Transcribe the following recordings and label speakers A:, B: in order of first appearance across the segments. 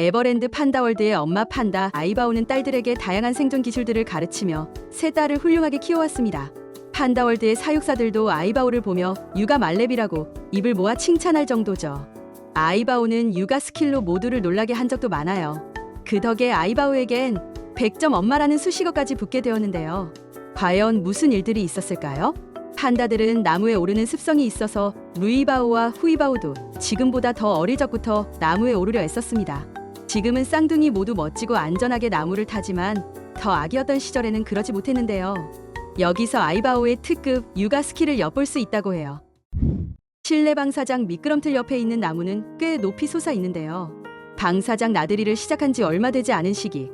A: 에버랜드 판다월드의 엄마 판다 아이바오는 딸들에게 다양한 생존 기술들을 가르치며 세 딸을 훌륭하게 키워왔습니다. 판다월드의 사육사들도 아이바오를 보며 육아 말렙이라고 입을 모아 칭찬할 정도죠. 아이바오는 육아 스킬로 모두를 놀라게 한 적도 많아요. 그 덕에 아이바오에겐 100점 엄마라는 수식어까지 붙게 되었는데요. 과연 무슨 일들이 있었을까요? 판다들은 나무에 오르는 습성이 있어서 루이바오와 후이바오도 지금보다 더 어릴 적부터 나무에 오르려 애썼습니다. 지금은 쌍둥이 모두 멋지고 안전하게 나무를 타지만 더 아기였던 시절에는 그러지 못했는데요. 여기서 아이바오의 특급 육아 스킬을 엿볼 수 있다고 해요. 실내 방사장 미끄럼틀 옆에 있는 나무는 꽤 높이 솟아 있는데요. 방사장 나들이를 시작한 지 얼마 되지 않은 시기.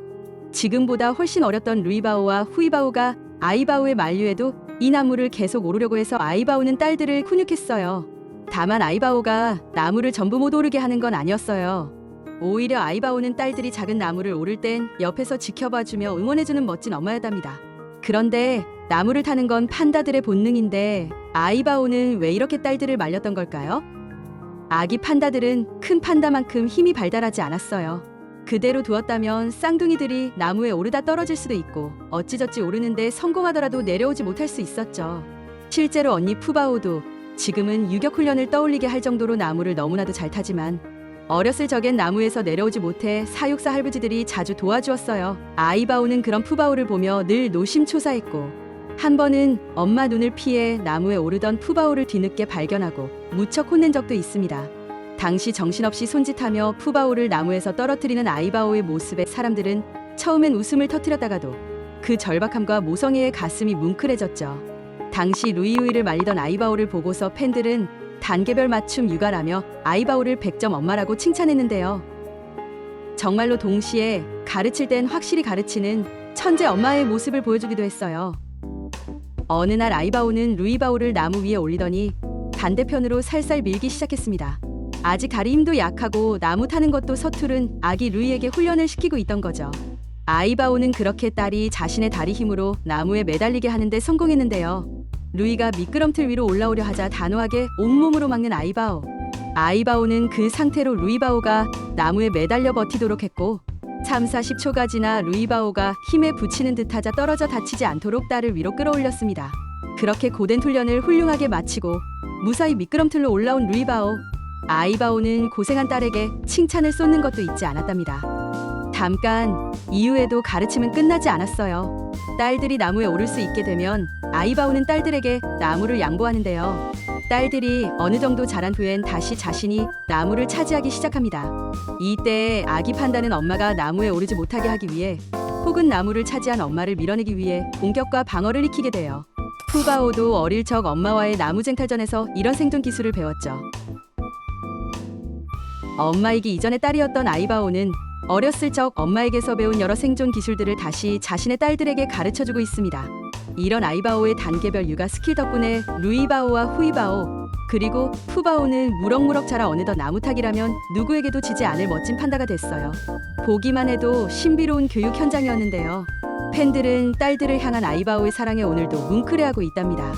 A: 지금보다 훨씬 어렸던 루이바오와 후이바오가 아이바오의 만류에도 이 나무를 계속 오르려고 해서 아이바오는 딸들을 훈육했어요. 다만 아이바오가 나무를 전부 못 오르게 하는 건 아니었어요. 오히려 아이바오는 딸들이 작은 나무를 오를 땐 옆에서 지켜봐주며 응원해주는 멋진 엄마였답니다. 그런데 나무를 타는 건 판다들의 본능인데 아이바오는 왜 이렇게 딸들을 말렸던 걸까요? 아기 판다들은 큰 판다만큼 힘이 발달하지 않았어요. 그대로 두었다면 쌍둥이들이 나무에 오르다 떨어질 수도 있고 어찌저찌 오르는데 성공하더라도 내려오지 못할 수 있었죠. 실제로 언니 푸바오도 지금은 유격 훈련을 떠올리게 할 정도로 나무를 너무나도 잘 타지만 어렸을 적엔 나무에서 내려오지 못해 사육사 할부지들이 자주 도와주었어요. 아이바오는 그런 푸바오를 보며 늘 노심초사했고 한 번은 엄마 눈을 피해 나무에 오르던 푸바오를 뒤늦게 발견하고 무척 혼낸 적도 있습니다. 당시 정신없이 손짓하며 푸바오를 나무에서 떨어뜨리는 아이바오의 모습에 사람들은 처음엔 웃음을 터뜨렸다가도 그 절박함과 모성애의 가슴이 뭉클해졌죠. 당시 루이우이를 말리던 아이바오를 보고서 팬들은 단계별 맞춤 육아라며 아이바오를 100점 엄마라고 칭찬했는데요. 정말로 동시에 가르칠 땐 확실히 가르치는 천재 엄마의 모습을 보여주기도 했어요. 어느 날 아이바오는 루이바오를 나무 위에 올리더니 반대편으로 살살 밀기 시작했습니다. 아직 힘도 약하고 나무 타는 것도 서투른 아기 루이에게 훈련을 시키고 있던 거죠. 아이바오는 그렇게 딸이 자신의 다리 힘으로 나무에 매달리게 하는데 성공했는데요. 루이가 미끄럼틀 위로 올라오려 하자 단호하게 온몸으로 막는 아이바오. 아이바오는 그 상태로 루이바오가 나무에 매달려 버티도록 했고 참사 10초가 지나 루이바오가 힘에 부치는 듯하자 떨어져 다치지 않도록 딸을 위로 끌어올렸습니다. 그렇게 고된 훈련을 훌륭하게 마치고 무사히 미끄럼틀로 올라온 루이바오. 아이바오는 고생한 딸에게 칭찬을 쏟는 것도 잊지 않았답니다. 잠깐 이후에도 가르침은 끝나지 않았어요. 딸들이 나무에 오를 수 있게 되면 아이바오는 딸들에게 나무를 양보하는데요. 딸들이 어느 정도 자란 후엔 다시 자신이 나무를 차지하기 시작합니다. 이때 아기 판다는 엄마가 나무에 오르지 못하게 하기 위해 혹은 나무를 차지한 엄마를 밀어내기 위해 공격과 방어를 익히게 돼요. 푸바오도 어릴 적 엄마와의 나무 쟁탈전에서 이런 생존 기술을 배웠죠. 엄마이기 이전의 딸이었던 아이바오는 어렸을 적 엄마에게서 배운 여러 생존 기술들을 다시 자신의 딸들에게 가르쳐주고 있습니다. 이런 아이바오의 단계별 육아 스킬 덕분에 루이바오와 후이바오 그리고 푸바오는 무럭무럭 자라 어느덧 나무타기라면 누구에게도 지지 않을 멋진 판다가 됐어요. 보기만 해도 신비로운 교육 현장이었는데요. 팬들은 딸들을 향한 아이바오의 사랑에 오늘도 뭉클해하고 있답니다.